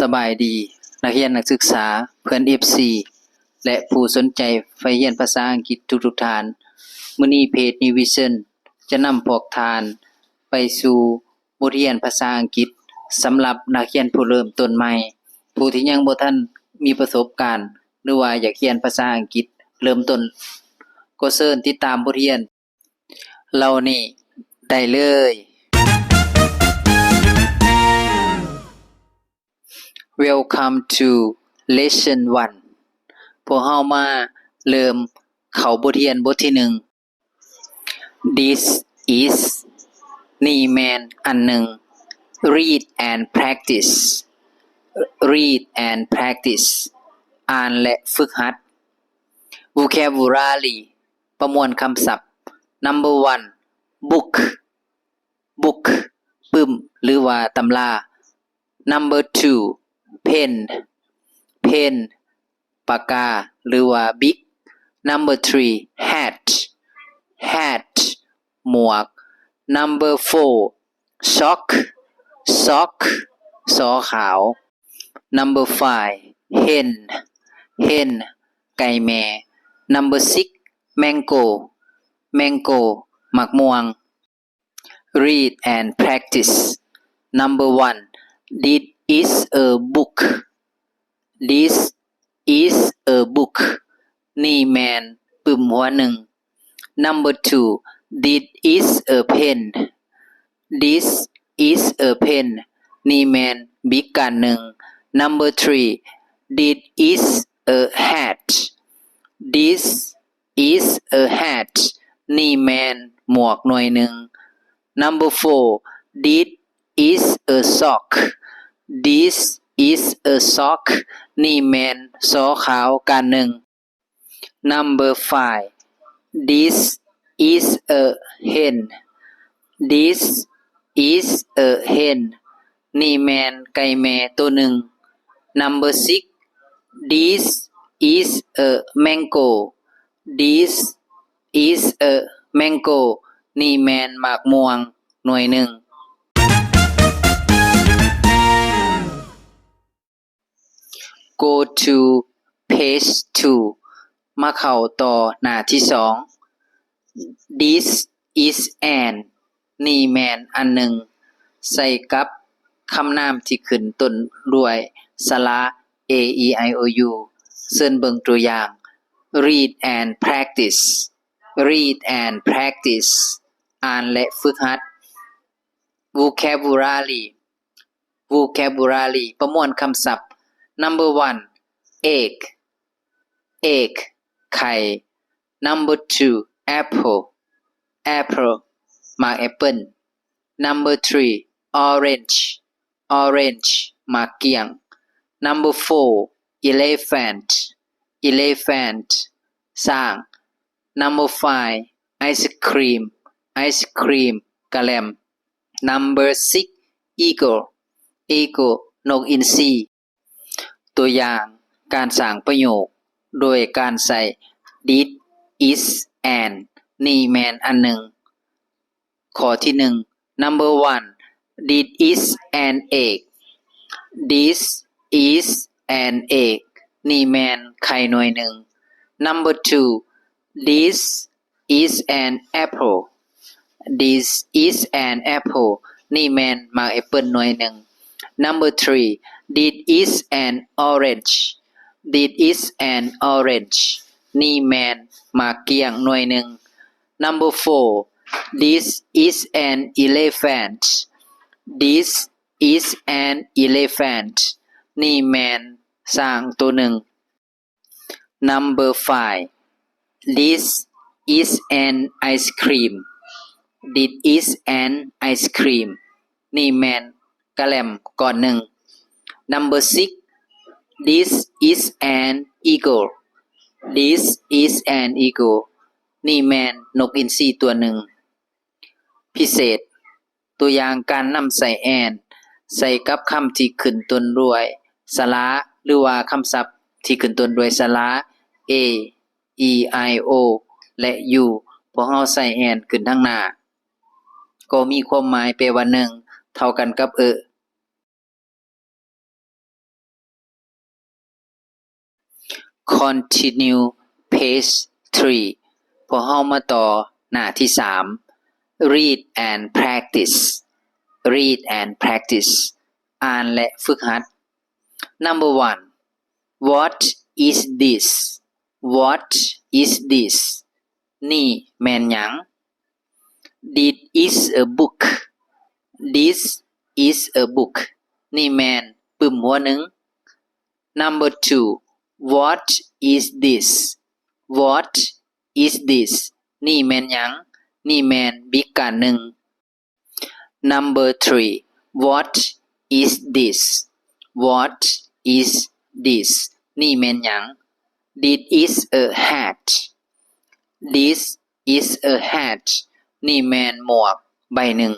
สบายดี นักเรียนนักศึกษาเพื่อน FC และผู้สนใจไฟเรียนภาษาอังกฤษทุกๆท่านมือนี้เพจ New Vision จะนำพวกทาน ไปสู่บทเรียนภาษาอังกฤษสำหรับนักเรียนผู้เริ่มต้นใหม่ ผู้ที่ยังบ่ทันมีประสบการณ์ หรือว่าอยากเรียนภาษาอังกฤษเริ่มต้น ก็เชิญติดตามบทเรียนเหล่านี้ได้เลย Welcome to lesson 1 พวกเฮามาเริ่มเขาบทเรียนบทที่หนึ่ง This is นี่แมนอันหนึ่ง Read and practice Read and practice อ่านและฝึกหัด Vocabulary ประมวลคำศัพท์ Number one book book ปึ้ม หรือว่าตำรา Number two pen pen ปากกา หรือว่า big Number three hat hat หมวก Number four sock sock สอขาว Number five hen hen ไก่แม่ Number six mango mango หมักม่วง read and practice number one this is a book this is a book นี่แมนปึ่มหัวหนึ่ง number two this is a pen this is a pen นี่แมนบิ๊กกันหนึ่ง number three this is a hat this is a hat นี่แมนหมวกหน่วยหนึ่ง number four this is a sock this is a sock นี่แมนซอขาวกันหนึ่ง number five this is a hen this is a hen นี่แมนไก่แม่ตัวหนึ่ง number six this is a mango this is a mango นี่แมนหมากม่วงหน่วยหนึ่ง go to page 2 มาเข้าต่อหน้าที่สอง this is an นี่แมนอันหนึ่ง ใส่กับคำนามที่ขึ้นต้นด้วยสระ a e i o u เซินเบิงตัวอย่าง read and practice read and practice อ่านและฝึกหัด vocabulary vocabulary ประมวลคำศัพท์ number one egg egg ไข่ number two apple apple หมากแอปเปิล number three orange orange หมากเกียง number four elephant elephant สร้าง number five ice cream ice cream กะแลม number six eagle eagle นกอินทรี ตัวอย่างการสร้างประโยค โดยการใส่ did is and นี่แมนอันหนึ่งข้อที่หนึ่ง number one did is an egg this is an egg นี่แมนไข่หน่วยหนึ่ง number two this is an apple this is an apple นี่แมนมาแอปเปิลหน่วยหนึ่ง number three this is an orange this is an orange นี่แมนหมากเกียงหน่วยหนึ่ง number four this is an elephant this is an elephant นี่แมนสร้างตัวหนึ่ง number five this is an ice cream this is an ice cream นี่แมน กะแลมก่อนหนึ่ง number six this is an eagle this is an eagle นี่แมนนกอินทรีตัวหนึ่ง พิเศษ ตัวอย่างการนำใส่แอน ใส่กับคำที่ขึ้นต้นด้วยสระหรือว่าคำศัพท์ที่ขึ้นต้นด้วยสระ a e i o และ u พวกเราใส่แอนขึ้นทั้งหน้า ก็มีความหมายแปลว่าหนึ่ง เท่ากันกับเออ continue page 3 พอเฮามาต่อหน้าที่สาม read and practice read and practice อ่านและฝึกหัด number one what is this what is this นี่แม่นหยัง this is a book this is a book นี่แมนปึ่มหัวหนึ่ง number two what is this what is this นี่แมนหยัง นี่แมนบิ๊กกันหนึ่ง number three what is this what is this นี่แมนหยัง this is a hat this is a hat นี่แมนหมวกใบหนึ่ง